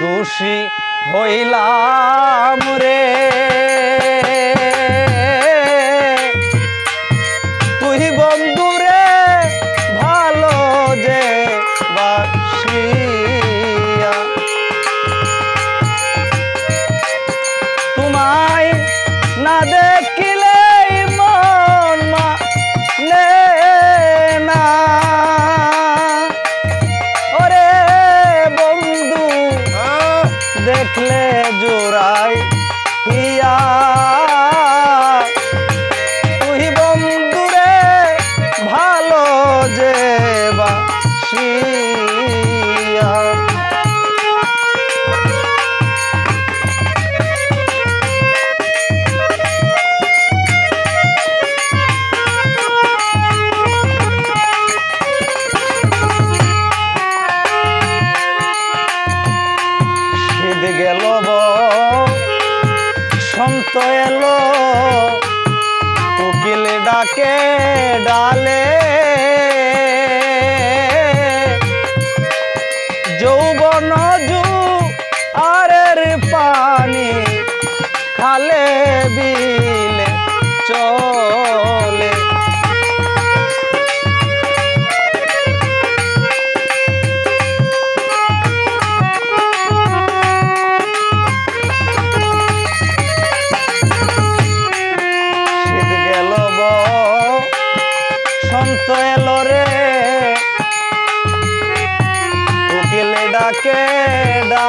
দোষী হইলাম রে। বসন্ত এলো কোকিল ডাকে ডালে। যৌবন যাকে ডা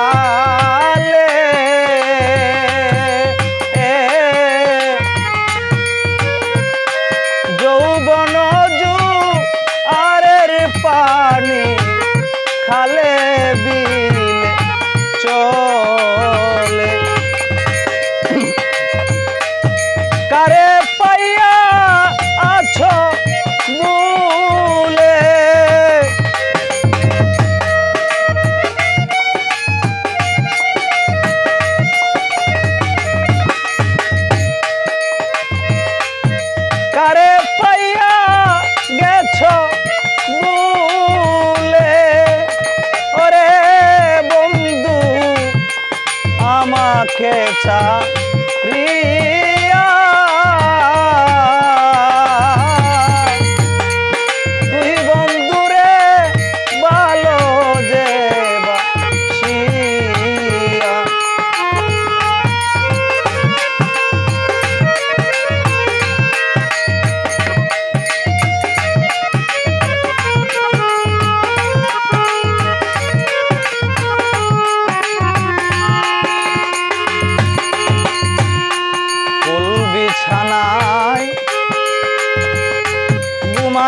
can't.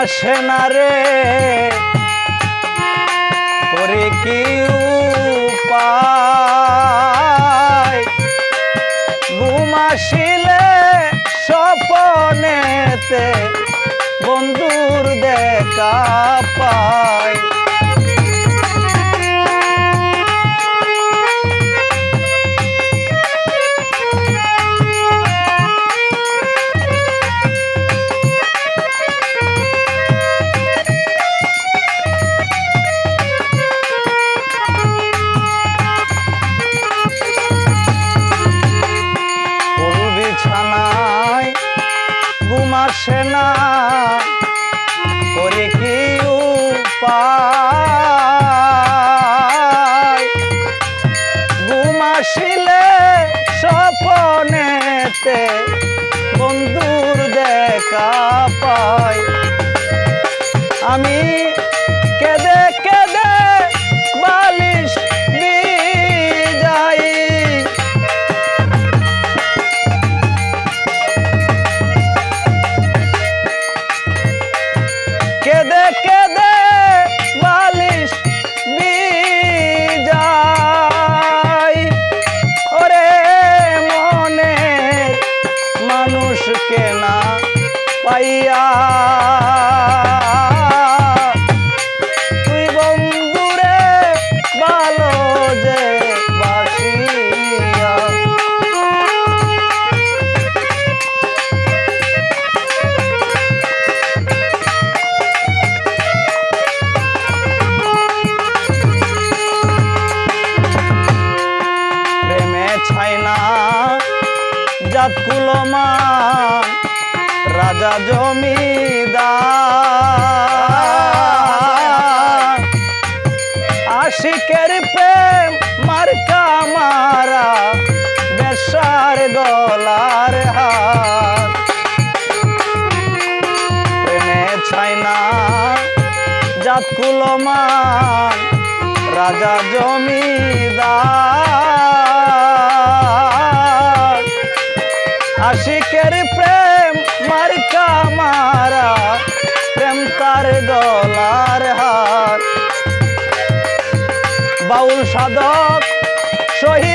আসে না রে। করে কি উপায়? সপনেতে বন্ধুর দেখা পায় আমি কেঁদে কেঁদে বালিশ যাই। কেঁদে কেঁদে বালিশ যাই। ওরে মনে মানুষকে না পাইয়া হাত কুলমান রাজা জমিদার। আশিকের প্রেম মার্কা মারা বেশার গলার হাত প্রেমে ছাইনা জাত কুলমান রাজা জমিদার। বাউল সাধক শহীদ